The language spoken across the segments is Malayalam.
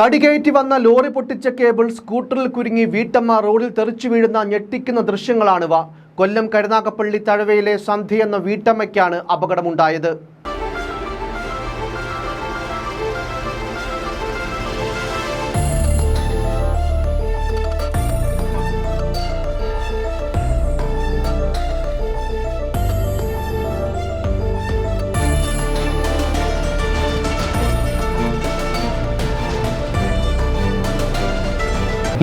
തടികയറ്റി വന്ന ലോറി പൊട്ടിച്ച കേബിൾ സ്കൂട്ടറിൽ കുരുങ്ങി വീട്ടമ്മ റോഡിൽ തെറിച്ചു വീഴുന്ന ഞെട്ടിക്കുന്ന ദൃശ്യങ്ങളാണിവ. കൊല്ലം കരുനാഗപ്പള്ളി തഴവയിലെ സന്ധി എന്ന വീട്ടമ്മയ്ക്കാണ് അപകടമുണ്ടായത്.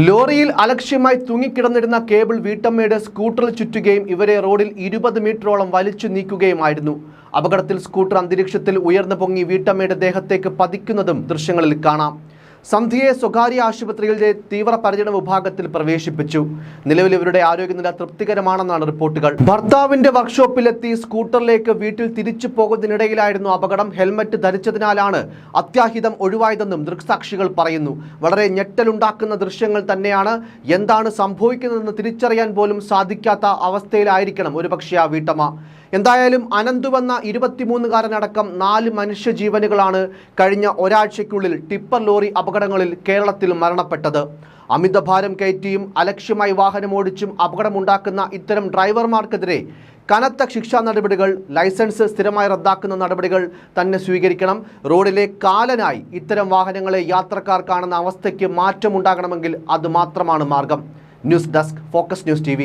ലോറിയിൽ അലക്ഷ്യമായി തൂങ്ങിക്കിടന്നിരുന്ന കേബിൾ വീട്ടമ്മയുടെ സ്കൂട്ടറിൽ ചുറ്റുകയും ഇവരെ റോഡിൽ ഇരുപത് മീറ്ററോളം വലിച്ചു നീക്കുകയുമായിരുന്നു. അപകടത്തിൽ സ്കൂട്ടർ അന്തരീക്ഷത്തിൽ ഉയർന്നു പൊങ്ങി വീട്ടമ്മയുടെ ദേഹത്തേക്ക് പതിക്കുന്നതും ദൃശ്യങ്ങളിൽ കാണാം. സന്ധ്യയെ സ്വകാര്യ ആശുപത്രിയിലെ തീവ്രപരിചരണ വിഭാഗത്തിൽ പ്രവേശിപ്പിച്ചു. നിലവിൽ ഇവരുടെ ആരോഗ്യനില തൃപ്തികരമാണെന്നാണ് റിപ്പോർട്ടുകൾ. ഭർത്താവിന്റെ വർക്ക്ഷോപ്പിലെത്തി സ്കൂട്ടറിലേക്ക് വീട്ടിൽ തിരിച്ചു പോകുന്നതിനിടയിലായിരുന്നു അപകടം. ഹെൽമറ്റ് ധരിച്ചതിനാലാണ് അത്യാഹിതം ഒഴിവായതെന്നും ദൃക്സാക്ഷികൾ പറയുന്നു. വളരെ ഞെട്ടലുണ്ടാക്കുന്ന ദൃശ്യങ്ങൾ തന്നെയാണ് എന്താണ് സംഭവിക്കുന്നതെന്ന് തിരിച്ചറിയാൻ പോലും സാധിക്കാത്ത അവസ്ഥയിലായിരിക്കണം ഒരുപക്ഷെ ആ വീട്ടമ്മ. എന്തായാലും അനന്തുവെന്ന ഇരുപത്തിമൂന്നുകാരനടക്കം നാല് മനുഷ്യജീവനുകളാണ് കഴിഞ്ഞ ഒരാഴ്ചയ്ക്കുള്ളിൽ ടിപ്പർ ലോറി അപകടങ്ങളിൽ കേരളത്തിൽ മരണപ്പെട്ടത്. അമിതഭാരം കയറ്റിയും അലക്ഷ്യമായി വാഹനമോടിച്ചും അപകടമുണ്ടാക്കുന്ന ഇത്തരം ഡ്രൈവർമാർക്കെതിരെ കനത്ത ശിക്ഷാ നടപടികൾ ലൈസൻസ് സ്ഥിരമായി റദ്ദാക്കുന്ന നടപടികൾ തന്നെ സ്വീകരിക്കണം. റോഡിലെ കാലനായി ഇത്തരം വാഹനങ്ങളെ യാത്രക്കാർ കാണുന്ന അവസ്ഥയ്ക്ക് മാറ്റമുണ്ടാകണമെങ്കിൽ അത് മാത്രമാണ് മാർഗം. News desk focus news T